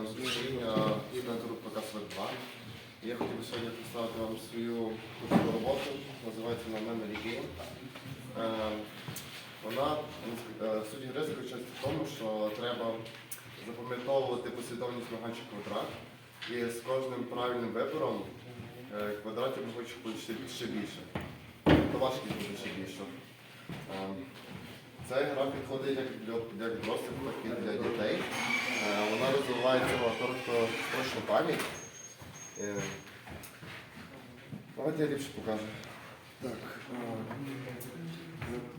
Андрій Рівня, студент групи КСВ-2. Я хотів би сьогодні представити вам свою курсову роботу, називається на мене Game. Е, Вона е, суть гри заключається в тому, що треба запам'ятовувати послідовність нагальчих квадрат. І з кожним правильним вибором е, квадратів ми хочемо ще, більше. Тобто важкість буде ще більше. Ця гра підходить як для, для дорослих, так і для дітей. Е, Вона розвиває короткострочну пам'ять. Е, Давайте я ліпше покажу. Так. е,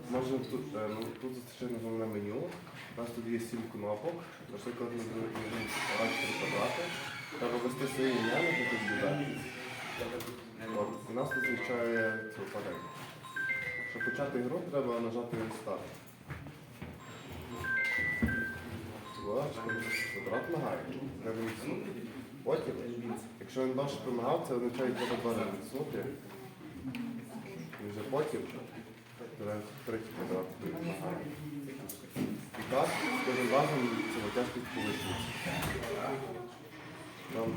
Можна тут, ну, тут зустрічаємо головне меню. У нас тут є сім кнопок. Наприклад, ми бачити квадрати. Треба ввести своє ім'я, наприклад, додати. І нас зустрічає цю панель. Щоб почати гру, треба нажати старт. Квадрат відсунути. Потім, якщо він довше помагав, це означає, що треба два. І вже потім третій квадрат нагає. І так, кожним разом це тяжкість повищується. Там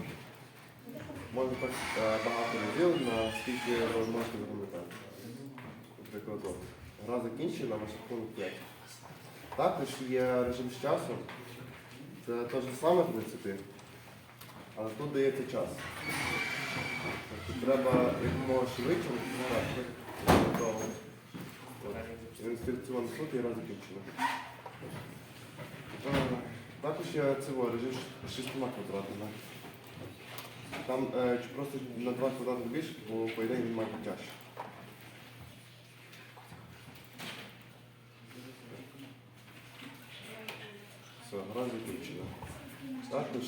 можна так е, багато разів, наскільки ви можете запам'ятати. Наприклад, гра закінчена, ваш рахунок 5. Також є режим з часом. Це те ж саме, в принципі, але тут дається час. Тобто треба якомога швидше. От. Інструкціон суд і раз закінчено. Е, Також є цього режим шістьма квадратами. Там е, просто на два квадрати більше, бо по він має тяжче. Все, гра закінчена. Також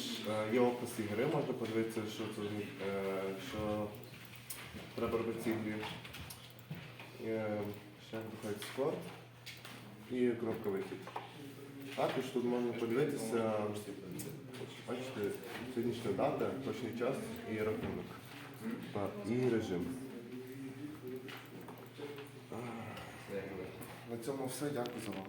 є опис ігри, можна подивитися, що це е, що треба робити в цій ще виходить скор і кнопка вихід. Також тут можна подивитися, бачите, сьогоднішня дата, точний час і рахунок. І режим. На цьому все, дякую за увагу.